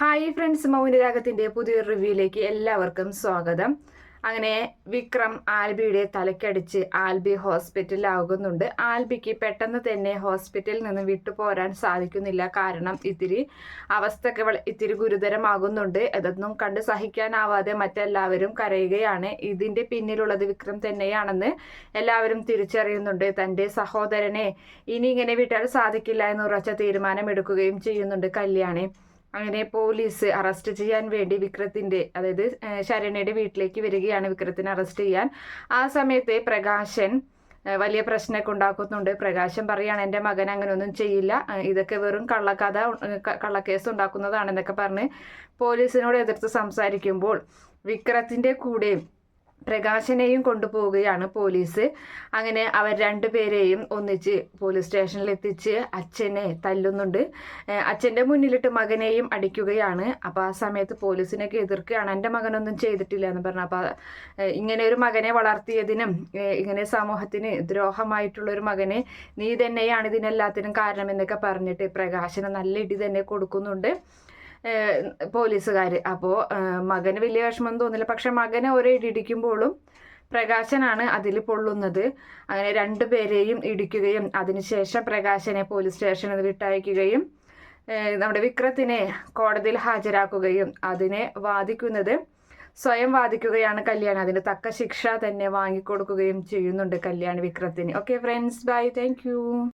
Hi friends മൗനരാഗത്തിന്റെ പുതിയൊരു റിവ്യൂയിലേക്ക് എല്ലാവർക്കും സ്വാഗതം. അങ്ങനെ വിക്രം ആൽബിയുടെ തലക്കടിച്ച് ആൽബി ഹോസ്പിറ്റലിലാകുന്നുണ്ട് ആൽബിക്ക് പെട്ടെന്ന് തന്നെ ഹോസ്പിറ്റലിൽ നിന്ന് വിട്ടുപോരാൻ സാധിക്കുന്നില്ല. കാരണം ഇത്തിരി അവസ്ഥകൾ ഇത്തിരി ഗുരുതരമാകുന്നുണ്ട്. അതൊന്നും കണ്ട് സഹിക്കാനാവാതെ മറ്റെല്ലാവരും കരയുകയാണ്. ഇതിന്റെ പിന്നിലുള്ളത് വിക്രം തന്നെയാണെന്ന് എല്ലാവരും തിരിച്ചറിയുന്നുണ്ട്. തന്റെ സഹോദരനെ ഇനി ഇങ്ങനെ വിട്ടാൽ സാധിക്കില്ല എന്ന് ഉറച്ച തീരുമാനമെടുക്കുകയും ചെയ്യുന്നുണ്ട് കല്യാണി. അങ്ങനെ പോലീസ് അറസ്റ്റ് ചെയ്യാൻ വേണ്ടി വിക്രത്തിന്റെ അതായത് ശരണയുടെ വീട്ടിലേക്ക് വരികയാണ് വിക്രത്തിനെ അറസ്റ്റ് ചെയ്യാൻ. ആ സമയത്തെ പ്രകാശൻ വലിയ പ്രശ്നമൊക്കെ ഉണ്ടാക്കുന്നുണ്ട്. പ്രകാശം പറയാണ് എന്റെ മകൻ അങ്ങനെ ഒന്നും ചെയ്യില്ല ഇതൊക്കെ വെറും കള്ളക്കഥ കള്ളക്കേസ് ഉണ്ടാക്കുന്നതാണെന്നൊക്കെ പറഞ്ഞ് പോലീസിനോട് എതിർത്ത് സംസാരിക്കുമ്പോൾ വിക്രത്തിന്റെ കൂടെ പ്രകാശനെയും കൊണ്ടുപോവുകയാണ് പോലീസ്. അങ്ങനെ അവർ രണ്ടുപേരെയും ഒന്നിച്ച് പോലീസ് സ്റ്റേഷനിൽ എത്തിച്ച് അച്ഛനെ തല്ലുന്നുണ്ട്. അച്ഛന്റെ മുന്നിലിട്ട് മകനെയും അടിക്കുകയാണ്. അപ്പോൾ ആ സമയത്ത് പോലീസിനൊക്കെ എതിർക്കുകയാണ്. എന്റെ മകനൊന്നും ചെയ്തിട്ടില്ല എന്ന് പറഞ്ഞു. അപ്പോൾ ഇങ്ങനെ ഒരു മകനെ വളർത്തിയതിനും ഇങ്ങനെ സമൂഹത്തിന് ദ്രോഹമായിട്ടുള്ള ഒരു മകനെ നീ തന്നെയാണ് ഇതിനെല്ലാത്തിനും കാരണമെന്നൊക്കെ പറഞ്ഞിട്ട് പ്രകാശന് നല്ല ഇടി തന്നെ കൊടുക്കുന്നുണ്ട്. പോലീസുകാർ അപ്പോൾ മകന് വലിയ വിഷമം തോന്നില്ല. പക്ഷെ മകനെ ഒരേ ഇടിക്കുമ്പോഴും പ്രകാശനാണ് അതിൽ പൊള്ളുന്നത്. അങ്ങനെ രണ്ടുപേരെയും ഇടിക്കുകയും അതിനുശേഷം പ്രകാശനെ പോലീസ് സ്റ്റേഷനിൽ വിട്ടയക്കുകയും നമ്മുടെ വിക്രത്തിനെ കോടതിയിൽ ഹാജരാക്കുകയും അതിനെ വാദിക്കുന്നത് സ്വയം വാദിക്കുകയാണ് കല്യാൺ അതിന് തക്ക ശിക്ഷ തന്നെ വാങ്ങിക്കൊടുക്കുകയും ചെയ്യുന്നുണ്ട് Kalyan വിക്രത്തിന്. Okay friends bye thank